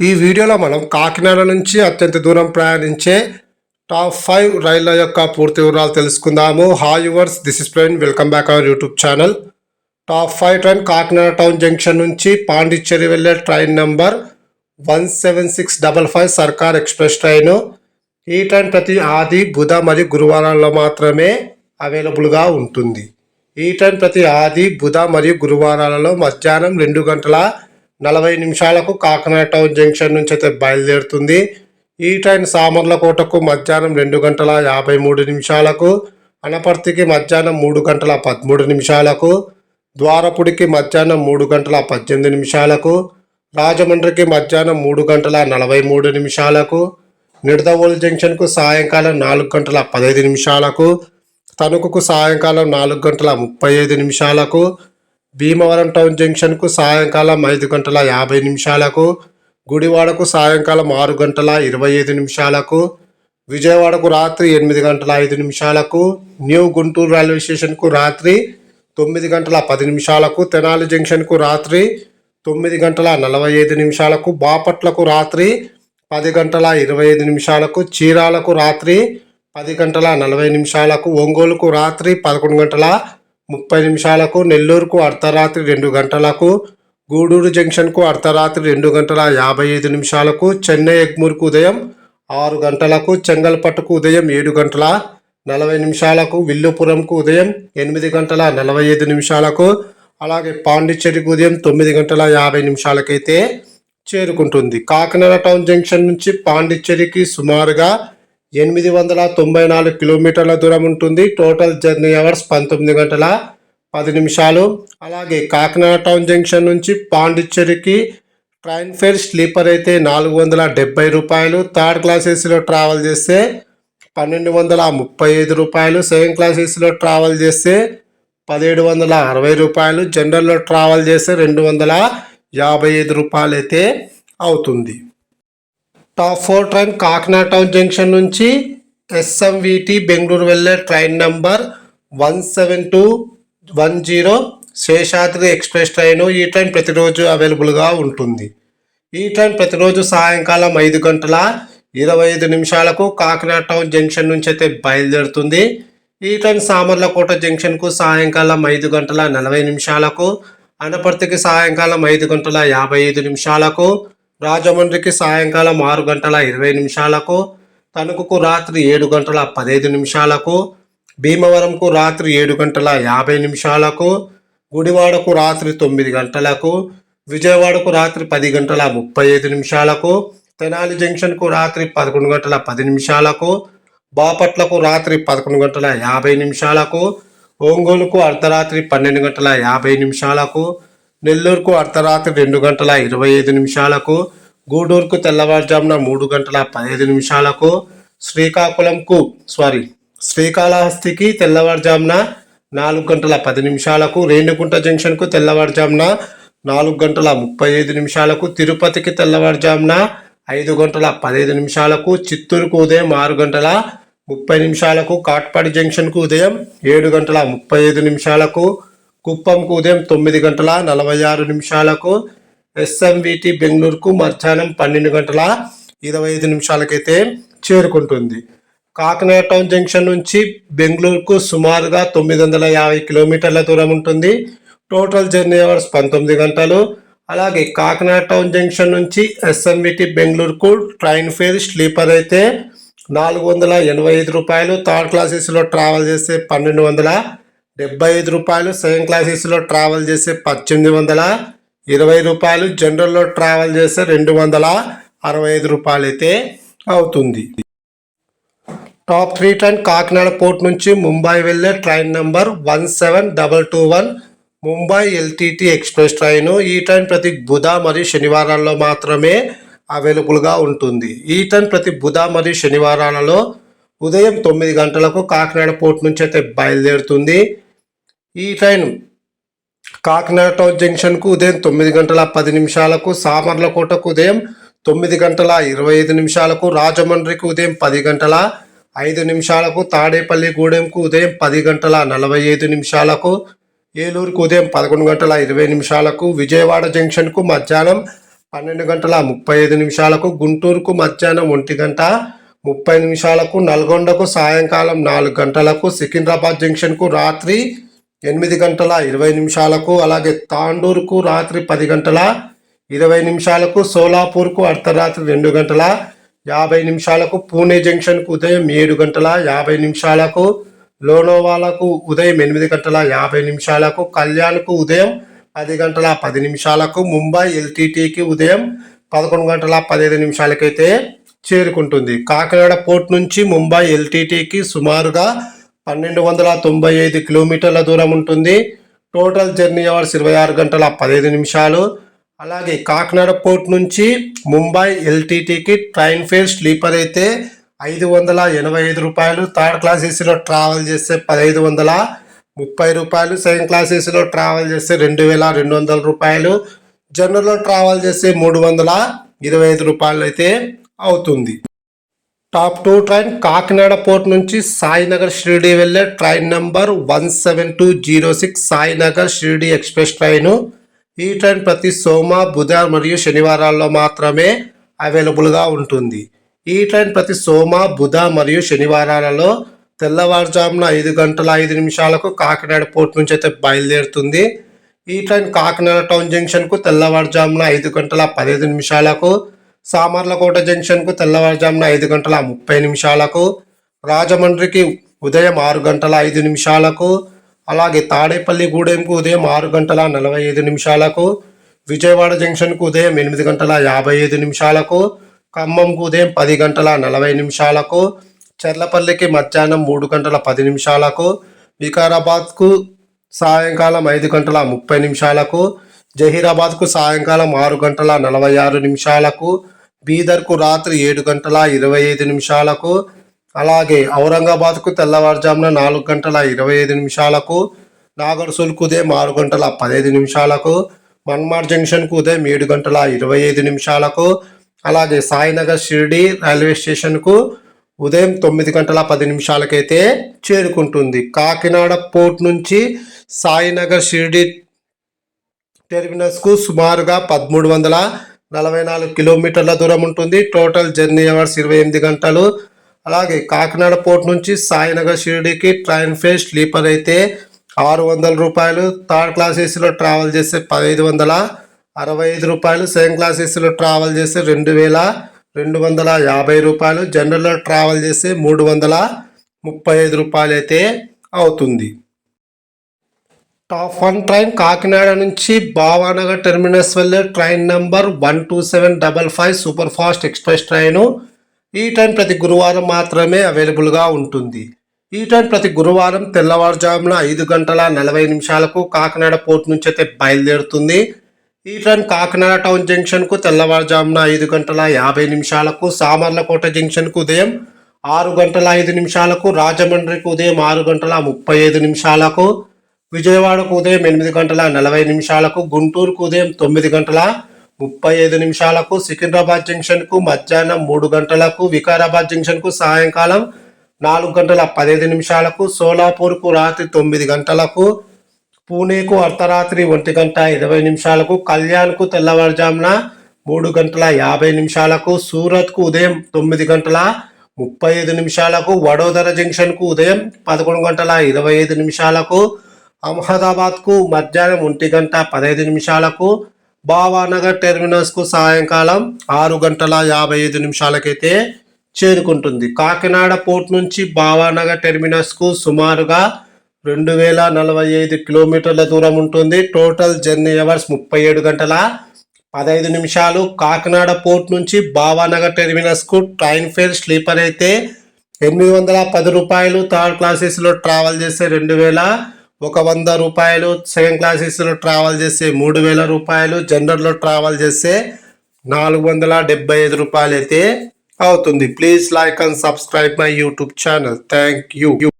ఈ వీడియోలో మనం కాకినాడ నుంచి అత్యంత దూరం ప్రయాణించే టాప్ ఫైవ్ రైళ్ళ యొక్క పూర్తి వివరాలు తెలుసుకుందాము. Hi yours this is ప్రైన్ welcome back our YouTube channel top five train Kakinada town junction నుంచి పాండిచ్చేరి వెళ్ళే train number one seven six double five Circar express train ఈ ట్రైన్ ప్రతి ఆది బుధ మరియు గురువారాల్లో మాత్రమే అవైలబుల్గా ఉంటుంది. ఈ ట్రైన్ ప్రతి ఆది బుధ మరియు గురువారాలలో మధ్యాహ్నం రెండు గంటల నలభై నిమిషాలకు కాకినాడ టౌన్ జంక్షన్ నుంచి అయితే బయలుదేరుతుంది. ఈ ట్రైన్ సామర్లకోటకు మధ్యాహ్నం రెండు గంటల యాభై మూడు నిమిషాలకు అనపర్తికి మధ్యాహ్నం మూడు గంటల పదమూడు నిమిషాలకు ద్వారపుడికి మధ్యాహ్నం మూడు గంటల పద్దెనిమిది నిమిషాలకు రాజమండ్రికి మధ్యాహ్నం మూడు గంటల నలభై మూడు నిమిషాలకు నిడదవోలు జంక్షన్కు సాయంకాలం నాలుగు గంటల పదహైదు నిమిషాలకు తణుకుకు సాయంకాలం నాలుగు గంటల ముప్పై ఐదు నిమిషాలకు భీమవరం టౌన్ జంక్షన్కు సాయంకాలం ఐదు గంటల యాభై నిమిషాలకు గుడివాడకు సాయంకాలం ఆరు గంటల ఇరవై ఐదు నిమిషాలకు విజయవాడకు రాత్రి ఎనిమిది గంటల ఐదు నిమిషాలకు న్యూ గుంటూరు రైల్వే స్టేషన్కు రాత్రి తొమ్మిది గంటల పది నిమిషాలకు తెనాలి జంక్షన్కు రాత్రి తొమ్మిది గంటల నలభై ఐదు నిమిషాలకు బాపట్లకు రాత్రి పది గంటల ఇరవై ఐదు నిమిషాలకు చీరాలకు రాత్రి పది గంటల నలభై నిమిషాలకు ఒంగోలుకు రాత్రి పదకొండు గంటల ముప్పై నిమిషాలకు నెల్లూరుకు అర్ధరాత్రి రెండు గంటలకు గూడూరు జంక్షన్కు అర్ధరాత్రి రెండు గంటల యాభై ఐదు నిమిషాలకు చెన్నై ఎగ్మూర్కు ఉదయం ఆరు గంటలకు చెంగల్పట్టుకు ఉదయం ఏడు గంటల నలభై నిమిషాలకు విల్లుపురంకు ఉదయం ఎనిమిది గంటల నలభై ఐదు నిమిషాలకు అలాగే పాండిచ్చేరికి ఉదయం తొమ్మిది గంటల యాభై నిమిషాలకైతే చేరుకుంటుంది. కాకినాడ టౌన్ జంక్షన్ నుంచి పాండిచ్చేరికి సుమారుగా ఎనిమిది వందల తొంభై నాలుగు కిలోమీటర్ల దూరం ఉంటుంది. టోటల్ జర్నీ అవర్స్ పంతొమ్మిది గంటల పది నిమిషాలు. అలాగే కాకినాడ టౌన్ జంక్షన్ నుంచి పాండిచ్చేరికి ట్రైన్ ఫేర్ స్లీపర్ అయితే నాలుగు వందల డెబ్బై రూపాయలు. థర్డ్ క్లాస్ ఏసీలో ట్రావెల్ చేస్తే పన్నెండు వందల ముప్పై ఐదు రూపాయలు. సెకండ్ క్లాస్ ఏసీలో ట్రావెల్ చేస్తే పదిహేడు వందల అరవై రూపాయలు. జనరల్లో ట్రావెల్ చేస్తే రెండు వందల యాభై ఐదు రూపాయలు అయితే అవుతుంది. Top four train Kakinada town junction నుంచి ఎస్ఎంవిటి బెంగళూరు వెళ్ళే train number one seven two one zero Seshadri express train ఈ ట్రైన్ ప్రతిరోజు అవైలబుల్గా ఉంటుంది. ఈ ట్రైన్ ప్రతిరోజు సాయంకాలం ఐదు గంటల ఇరవై ఐదు నిమిషాలకు కాకినాడ టౌన్ జంక్షన్ నుంచి అయితే బయలుదేరుతుంది. ఈ ట్రైన్ సామర్లకోట జంక్షన్కు సాయంకాలం ఐదు గంటల నలభై నిమిషాలకు అనపర్తికి సాయంకాలం ఐదు గంటల యాభై ఐదు నిమిషాలకు రాజమండ్రికి సాయంకాలం ఆరు గంటల ఇరవై నిమిషాలకు తణుకుకు రాత్రి ఏడు గంటల పదహైదు నిమిషాలకు భీమవరంకు రాత్రి ఏడు గంటల యాభై నిమిషాలకు గుడివాడకు రాత్రి తొమ్మిది గంటలకు విజయవాడకు రాత్రి పది గంటల ముప్పై ఐదు నిమిషాలకు తెనాలి జంక్షన్కు రాత్రి పదకొండు గంటల పది నిమిషాలకు బాపట్లకు రాత్రి పదకొండు గంటల యాభై నిమిషాలకు ఒంగోలుకు అర్ధరాత్రి పన్నెండు గంటల యాభై నిమిషాలకు నెల్లూరుకు అర్ధరాత్రి రెండు గంటల ఇరవై ఐదు నిమిషాలకు గూడూరుకు తెల్లవారుజామున మూడు గంటల పదిహేను నిమిషాలకు శ్రీకాకుళంకు సారీ శ్రీకాళహస్తికి తెల్లవారుజామున నాలుగు గంటల పది నిమిషాలకు రేణుగుంట జంక్షన్కు తెల్లవారుజామున నాలుగు గంటల ముప్పై ఐదు నిమిషాలకు తిరుపతికి తెల్లవారుజామున ఐదు గంటల పదహైదు నిమిషాలకు చిత్తూరుకు ఉదయం ఆరు గంటల ముప్పై నిమిషాలకు కాట్పాడి జంక్షన్కు ఉదయం ఏడు గంటల ముప్పై ఐదు నిమిషాలకు కుప్పంకు ఉదయం తొమ్మిది గంటల నలభై ఆరు నిమిషాలకు ఎస్ఎంవిటి బెంగళూరుకు మధ్యాహ్నం పన్నెండు గంటల ఇరవై ఐదు నిమిషాలకైతే చేరుకుంటుంది. కాకినాడ టౌన్ జంక్షన్ నుంచి బెంగళూరుకు సుమారుగా తొమ్మిది వందల యాభై కిలోమీటర్ల దూరం ఉంటుంది. టోటల్ జర్నీ అవర్స్ పంతొమ్మిది గంటలు. అలాగే కాకినాడ టౌన్ జంక్షన్ నుంచి ఎస్ఎంవిటి బెంగళూరుకు ట్రైన్ ఫేర్ స్లీపర్ అయితే నాలుగు వందల ఎనభై ఐదు రూపాయలు. థర్డ్ క్లాస్ ఏసీలో ట్రావెల్ చేస్తే పన్నెండు వందల డెబ్బై ఐదు రూపాయలు సెకండ్ క్లాసెస్లో ట్రావెల్ చేసే పద్దెనిమిది వందల ఇరవై రూపాయలు జనరల్లో ట్రావెల్ చేస్తే రెండు వందల అరవై ఐదు రూపాయలు అయితే అవుతుంది. Top three train Kakinada port నుంచి ముంబై వెళ్ళే train number one seven double two one Mumbai LTT express train ఈ ట్రైన్ ప్రతి బుధ మరియు శనివారాల్లో మాత్రమే అవైలబుల్గా ఉంటుంది. ఈ ట్రైన్ ప్రతి బుధ మరియు శనివారాలలో ఉదయం తొమ్మిది గంటలకు కాకినాడ పోర్ట్ నుంచి అయితే బయలుదేరుతుంది. ఈ ట్రైన్ కాకినాడ జంక్షన్కు ఉదయం తొమ్మిది గంటల పది నిమిషాలకు సామర్లకోటకు ఉదయం తొమ్మిది గంటల ఇరవై ఐదు నిమిషాలకు రాజమండ్రికి ఉదయం పది గంటల ఐదు నిమిషాలకు తాడేపల్లి గూడెంకు ఉదయం పది గంటల నలభై ఐదు నిమిషాలకు ఏలూరుకు ఉదయం పదకొండు గంటల ఇరవై నిమిషాలకు విజయవాడ జంక్షన్కు మధ్యాహ్నం పన్నెండు గంటల ముప్పై ఐదు నిమిషాలకు గుంటూరుకు మధ్యాహ్నం ఒంటి గంట ముప్పై నిమిషాలకు నల్గొండకు సాయంకాలం నాలుగు గంటలకు సికింద్రాబాద్ జంక్షన్కు రాత్రి ఎనిమిది గంటల ఇరవై నిమిషాలకు అలాగే తాండూరుకు రాత్రి పది గంటల ఇరవై నిమిషాలకు సోలాపూర్కు అర్ధరాత్రి రెండు గంటల యాభై నిమిషాలకు పూణే జంక్షన్కు ఉదయం ఏడు గంటల యాభై నిమిషాలకు లోనోవాలకు ఉదయం ఎనిమిది గంటల యాభై నిమిషాలకు కళ్యాణ్కు ఉదయం పది గంటల పది నిమిషాలకు ముంబై ఎల్టీటీకి ఉదయం పదకొండు గంటల పదిహేను నిమిషాలకైతే చేరుకుంటుంది. కాకినాడ పోర్ట్ నుంచి ముంబై ఎల్టీటీకి సుమారుగా పన్నెండు వందల తొంభై ఐదు కిలోమీటర్ల దూరం ఉంటుంది. టోటల్ జర్నీ అవర్స్ ఇరవై ఆరు గంటల పదిహేను నిమిషాలు. అలాగే కాకినాడ పోర్ట్ నుంచి ముంబై ఎల్టీటీకి ట్రైన్ ఫేర్ స్లీపర్ అయితే ఐదు వందల ఎనభై ఐదు రూపాయలు. థర్డ్ క్లాస్ ఏసీలో ట్రావెల్ చేస్తే పదహైదు వందల ముప్పై రూపాయలు. సెకండ్ క్లాస్ ఏసీలో ట్రావెల్ చేస్తే రెండు వేల రెండు వందల రూపాయలు. జనరల్లో ట్రావెల్ చేస్తే మూడు వందల ఇరవై ఐదు రూపాయలు అయితే అవుతుంది. Top two train Kakinada port నుంచి సాయినగర్ షిరిడి వెళ్ళే train number one seven two zero six Sainagar Shirdi express train. ఈ ట్రైన్ ప్రతి సోమ బుధ మరియు శనివారాల్లో మాత్రమే అవైలబుల్గా ఉంటుంది. ఈ ట్రైన్ ప్రతి సోమ బుధ మరియు శనివారాలలో తెల్లవారుజామున ఐదు గంటల ఐదు నిమిషాలకు కాకినాడ పోర్ట్ నుంచి అయితే బయలుదేరుతుంది. ఈ ట్రైన్ కాకినాడ టౌన్ జంక్షన్కు తెల్లవారుజామున ఐదు గంటల పదిహేను నిమిషాలకు సామర్లకోట జంక్షన్కు తెల్లవారుజామున ఐదు గంటల ముప్పై నిమిషాలకు రాజమండ్రికి ఉదయం ఆరు గంటల ఐదు నిమిషాలకు అలాగే తాడేపల్లి గూడెంకు ఉదయం ఆరు గంటల నలభై ఐదు నిమిషాలకు విజయవాడ జంక్షన్కు ఉదయం ఎనిమిది గంటల యాభై ఐదు నిమిషాలకు ఖమ్మంకు ఉదయం పది గంటల నలభై నిమిషాలకు చెర్లపల్లికి మధ్యాహ్నం మూడు గంటల పది నిమిషాలకు వికారాబాద్కు సాయంకాలం ఐదు గంటల ముప్పై నిమిషాలకు జహీరాబాద్కు సాయంకాలం ఆరు గంటల నలభై ఆరు నిమిషాలకు బీదర్కు రాత్రి ఏడు గంటల ఇరవై ఐదు నిమిషాలకు అలాగే ఔరంగాబాద్కు తెల్లవారుజామున నాలుగు గంటల ఇరవై ఐదు నిమిషాలకు నాగర్సూల్కు ఉదయం ఆరు గంటల పదహైదు నిమిషాలకు మన్మార్ జంక్షన్కు ఉదయం ఏడు గంటల ఇరవై ఐదు నిమిషాలకు అలాగే సాయినగర్ షిరిడి రైల్వే స్టేషన్కు ఉదయం తొమ్మిది గంటల పది నిమిషాలకైతే చేరుకుంటుంది. కాకినాడ పోర్ట్ నుంచి సాయినగర్ షిరిడి టెర్మినస్కు సుమారుగా పదమూడు వందల నలభై నాలుగు కిలోమీటర్ల దూరం ఉంటుంది. టోటల్ జర్నీ అవర్స్ ఇరవై ఎనిమిది గంటలు. అలాగే కాకినాడ పోర్ట్ నుంచి సాయినగర్ షిరిడికి ట్రైన్ ఫేర్ స్లీపర్ అయితే ఆరు వందల రూపాయలు. థర్డ్ క్లాస్ ఏసీలో ట్రావెల్ చేస్తే పదహైదు వందల. అరవై ఐదు రూపాయలు. సెకండ్ క్లాస్ ఏసీలో ట్రావెల్ చేస్తే రెండు వేల రెండు వందల యాభై రూపాయలు. జనరల్లో ట్రావెల్ చేస్తే మూడు వందల ముప్పై ఐదు రూపాయలు అయితే అవుతుంది. టాప్ వన్ ట్రైన్ కాకినాడ నుంచి భావానగర్ టెర్మినస్ వెళ్ళే train number one two seven double five super fast express train ఈ ట్రైన్ ప్రతి గురువారం మాత్రమే అవైలబుల్గా ఉంటుంది. ఈ ట్రైన్ ప్రతి గురువారం తెల్లవారుజామున ఐదు గంటల నలభై నిమిషాలకు కాకినాడ పోర్ట్ నుంచి అయితే బయలుదేరుతుంది. ఈ ట్రైన్ కాకినాడ టౌన్ జంక్షన్కు తెల్లవారుజామున ఐదు గంటల యాభై నిమిషాలకు సామర్లకోట జంక్షన్కు ఉదయం ఆరు గంటల ఐదు నిమిషాలకు రాజమండ్రికి ఉదయం ఆరు గంటల ముప్పై ఐదు నిమిషాలకు విజయవాడకు ఉదయం ఎనిమిది గంటల నలభై నిమిషాలకు గుంటూరుకు ఉదయం తొమ్మిది గంటల ముప్పై ఐదు నిమిషాలకు సికింద్రాబాద్ జంక్షన్కు మధ్యాహ్నం మూడు గంటలకు వికారాబాద్ జంక్షన్కు సాయంకాలం నాలుగు గంటల పదిహేను నిమిషాలకు సోలాపూర్కు రాత్రి తొమ్మిది గంటలకు పూణేకు అర్ధరాత్రి ఒంటి గంట ఇరవై నిమిషాలకు కళ్యాణ్కు తెల్లవారుజామున మూడు గంటల యాభై నిమిషాలకు సూరత్కు ఉదయం తొమ్మిది గంటల ముప్పై ఐదు నిమిషాలకు వడోదర జంక్షన్కు ఉదయం పదకొండు గంటల ఇరవై ఐదు నిమిషాలకు అహ్మదాబాద్కు మధ్యాహ్నం ఒంటి గంట పదహైదు నిమిషాలకు భావానగర్ టెర్మినస్కు సాయంకాలం ఆరు గంటల యాభై ఐదు నిమిషాలకైతే చేరుకుంటుంది. కాకినాడ పోర్ట్ నుంచి భావానగర్ టెర్మినస్కు సుమారుగా రెండు వేల నలభై ఐదు కిలోమీటర్ల దూరం ఉంటుంది. టోటల్ జర్నీ అవర్స్ ముప్పై ఏడు గంటల పదహైదు నిమిషాలు. కాకినాడ పోర్ట్ నుంచి భావానగర్ టెర్మినస్కు ట్రైన్ ఫేర్ స్లీపర్ అయితే ఎనిమిది వందల పది రూపాయలు. థర్డ్ క్లాసెస్లో ట్రావెల్ చేస్తే రెండు వేల ఒక వంద రూపాయలు సెకండ్ క్లాసెస్లో ట్రావెల్ చేస్తే మూడు వేల రూపాయలు జనరల్లో ట్రావెల్ చేస్తే నాలుగు వందల డెబ్బై ఐదు రూపాయలు అయితే అవుతుంది. Please like and subscribe my YouTube channel thank you